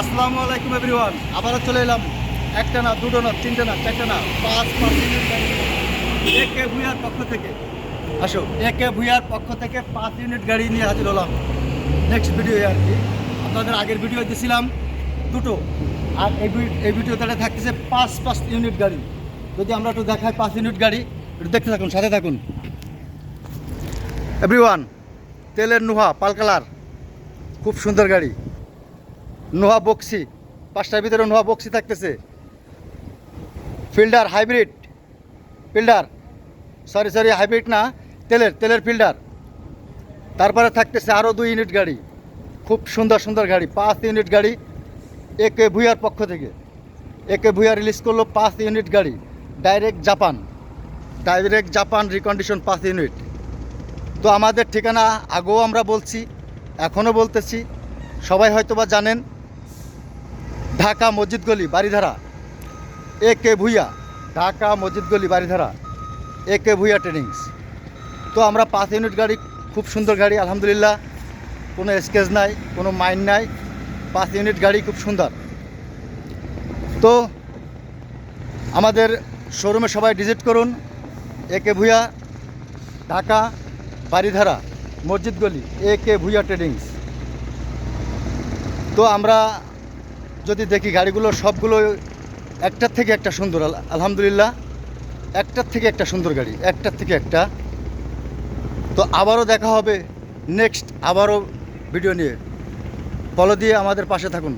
আসসালামু আলাইকুম এভরিওয়ান আবারও চলে এলাম। একটা না, দুটো না, তিনটে না, চারটে না, পাঁচ পাঁচ এ কে ভুইয়ার পক্ষ থেকে, আসো এ কে ভুইয়ার পক্ষ থেকে পাঁচ ইউনিট গাড়ি নিয়ে হাজির হলাম। নেক্সট ভিডিও আর কি। আপনাদের আগের ভিডিও দিয়েছিলাম দুটো। আর এই এই ভিডিওতে থাকতেছে পাঁচ পাঁচ ইউনিট গাড়ি। যদি আমরা একটু দেখাই পাঁচ ইউনিট গাড়ি, একটু দেখতে থাকুন, সাথে থাকুন। এভরিওয়ান তেলের নুহা পাল কালার খুব সুন্দর গাড়ি। নোহা বক্সি, পাঁচটার ভিতরে নোহা বক্সি থাকতেছে। Fielder hybrid, fielder sorry sorry hybrid না, তেলের তেলের ফিল্ডার। তারপরে থাকতেছে আরও দুই ইউনিট গাড়ি, খুব সুন্দর সুন্দর গাড়ি, পাঁচ ইউনিট গাড়ি, একে ভুইয়ার পক্ষ থেকে। একে ভুইয়া রিলিজ করল পাঁচ ইউনিট গাড়ি direct Japan direct Japan recondition পাঁচ ইউনিট। তো আমাদের ঠিকানা আগেও আমরা বলছি, এখনও বলতেছি, সবাই হয়তোবা জানেন ঢাকা মসজিদ গলি বাড়িধারা এ কে ভুইয়া, ঢাকা মসজিদ গলি Baridhara A K Bhuiyan trainings. তো আমরা পাঁচ ইউনিট গাড়ি, খুব সুন্দর গাড়ি, আলহামদুলিল্লাহ। কোনো স্কেচ নাই, কোনো মাইন নাই। পাঁচ ইউনিট গাড়ি খুব সুন্দর। তো আমাদের শোরুমে সবাই ভিজিট করুন। এ কে ভুইয়া, ঢাকা বাড়িধারা মসজিদ গলি, এ কে ভুইয়া ট্রেডিংস তো আমরা যদি দেখি গাড়িগুলো সবগুলো একটার থেকে একটা সুন্দর আলহামদুলিল্লাহ, একটার থেকে একটা সুন্দর গাড়ি, একটার থেকে একটা। তো আবারও দেখা হবে নেক্সট আবারও ভিডিও নিয়ে। ফলো দিয়ে আমাদের পাশে থাকুন।